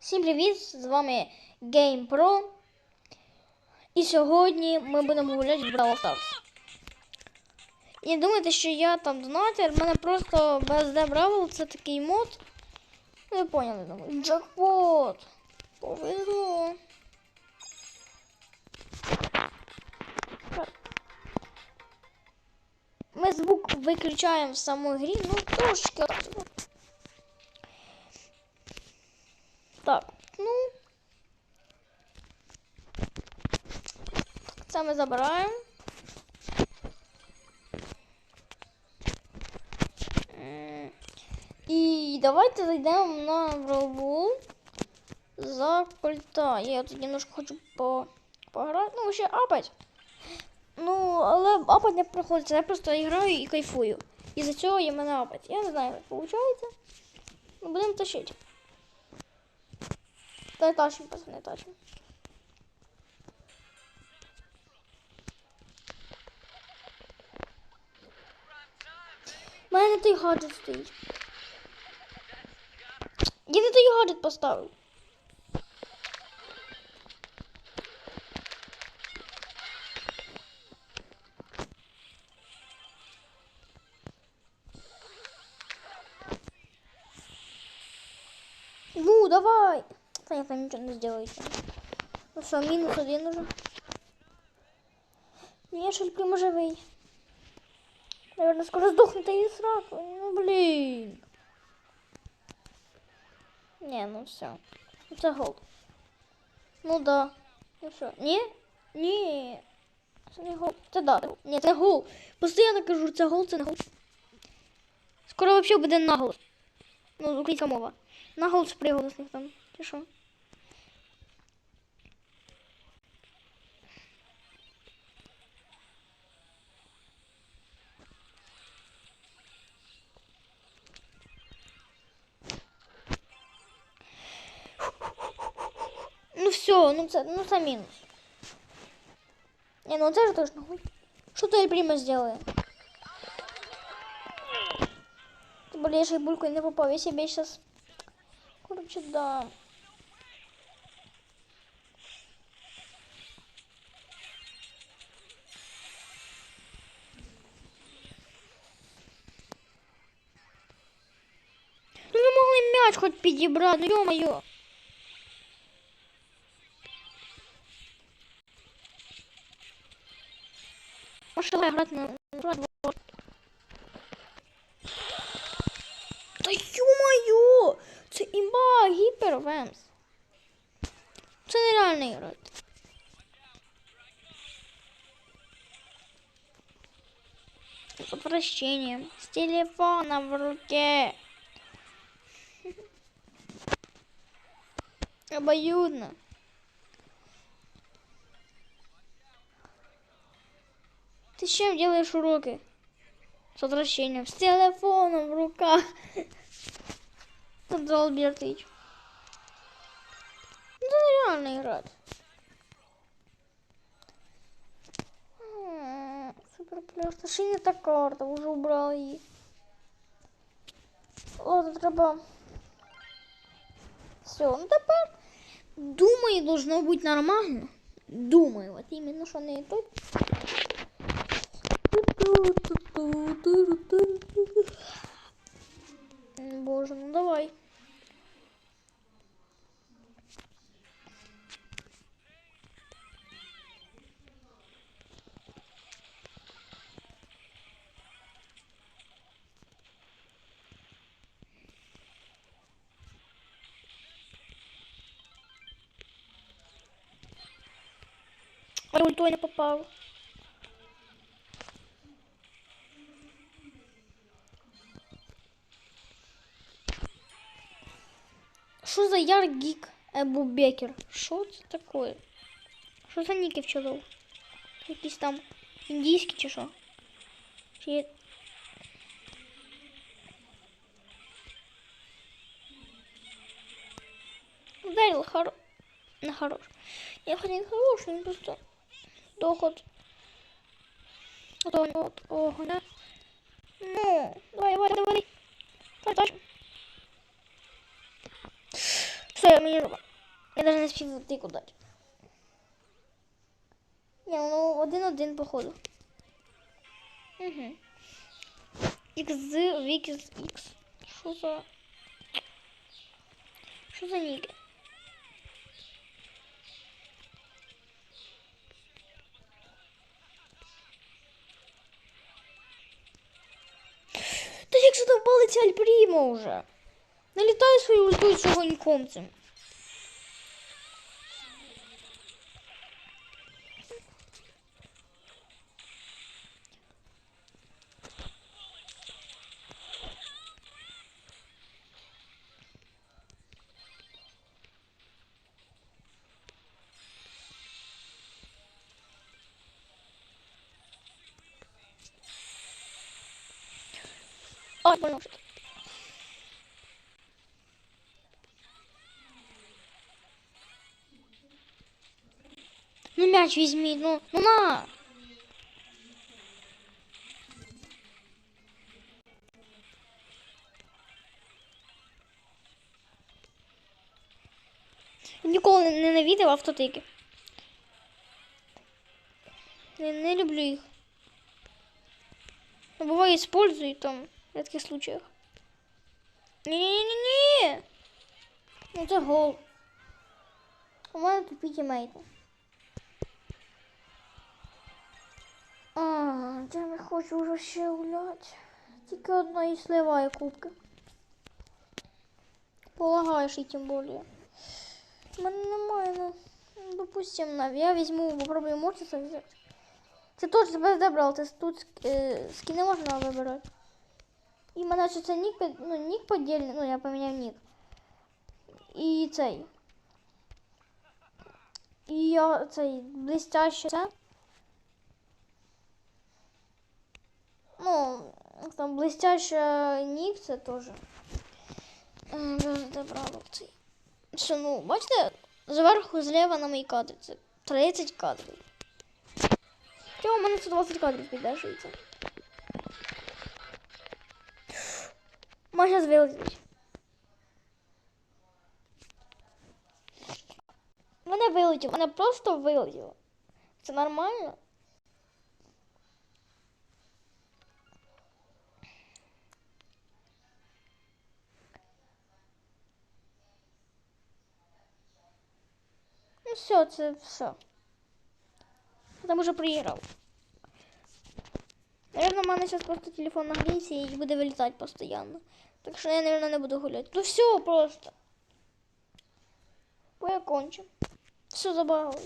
Всім привіт! З вами GamePro. І сьогодні ми будемо гуляти в Brawl Stars. І не думайте, що я там донатер, в мене просто BSD Brawl це такий мод. Ви поняли, думаю. Джекпот! Повезло. Ми звук виключаємо в самій грі, ну трошки. Так, ну. Це ми забираємо. І давайте зайдемо на врову за кольта. Я тут немножко хочу по... пограти. Ну, ще апать. Ну, але апать не проходиться. Я просто граю і кайфую. І за цього є мене апать. Я не знаю, як виходить. Ну, будемо тащити. Та не тащим, просто не тащим. У мене не той гаджет стоїть. Я не той гаджет поставив. Давай. Там нічого не сделаете. Ну що, мінус один уже. Ні, щось прямо живий. Наверное, скоро здохну та і сраку. Ну, блін. Не, ну все. Ну, Це гол. Ну да. Ну все. Ні? Ні. Це не гол. Це да. Ні, це гол. Постоянно кажу, це гол, це не гол. Скоро вообще буде наголос. Ну, українська мова. Наголос приголосних там. Чи що? Ну все, ну це, ну це мінус. Не, ну це ж точно гуль. Що той Пріма зробив? Ти болієш і булькою не попав, я себе сейчас... Короче, да. м'яч хоч підібрати, ну ё-моё. Пошла грати на на двор. Та ё-моё! Це імба гіпервемс. Це нереально грати. С отвращением. С телефона в руке. Обоюдно. Ты с чем делаешь уроки? С отвращением. С телефоном в руках. Тут Альбертович. Ну, нереально играть. М, Супер плюс. Та карта, уже убрал її. Ладно, треба. Все, ну тепер. Думаю, должно бути нормально. Думаю, от іменно, що не тут. М, Боже, ну давай. Ой, ультой не попав. Що за Яргік Ебубекер? Що це таке? Що за ніки в чолов? Якісь там індійські чи що? Чи... Ударил хоро... на хорош. Я хоть не хороший, но просто доход ого, да? Ну, давай, давай, давай. Давай, давай. Все, мені роба. Я навіть не спів зайти куди. Ні, ну один-один, походу. Угу. З Вікс X. Що за... Що за ніки? Та ти же довбалиться Альпрімо вже? Налітай свою ульту з огоньком Ой, больно что Ну мяч візьмі, ну, ну на. Ніколи не ненавидів автотики. Не, не люблю їх. Бывает использую там в редких случаях. Не-не-не-не! Ну це гол. У мене тупі тімейти. А, я не хочу вже ще гуляти. Тільки одна і сливає кубки. Полагаєш і тим більше. У мене немає, ну, допустим, нав. Я візьму, попробую Мортиса взяти. Це точно тебе забрав, ти тут е, скини можна вибирати. І мене що це нік, ну, нік подільний, ну я поміняв нік. І цей. І я цей блестяще це. Ну, там блестяще нік це теж. Е, Забрало цей. Що, ну, бачите, зверху зліва на мої кадри. Це 30 кадрів. Чого у мене 120 кадрів піддержується? Може вилетіть. Мене вилетів, мене просто вилетіло. Це нормально? Ну все, це все. Я там уже проіграв. Мене зараз просто телефон нагріється і буде вилітати постійно. Так що я, наверное, не буду гуляти. Ну все просто. Бо я кончу. Все забагало.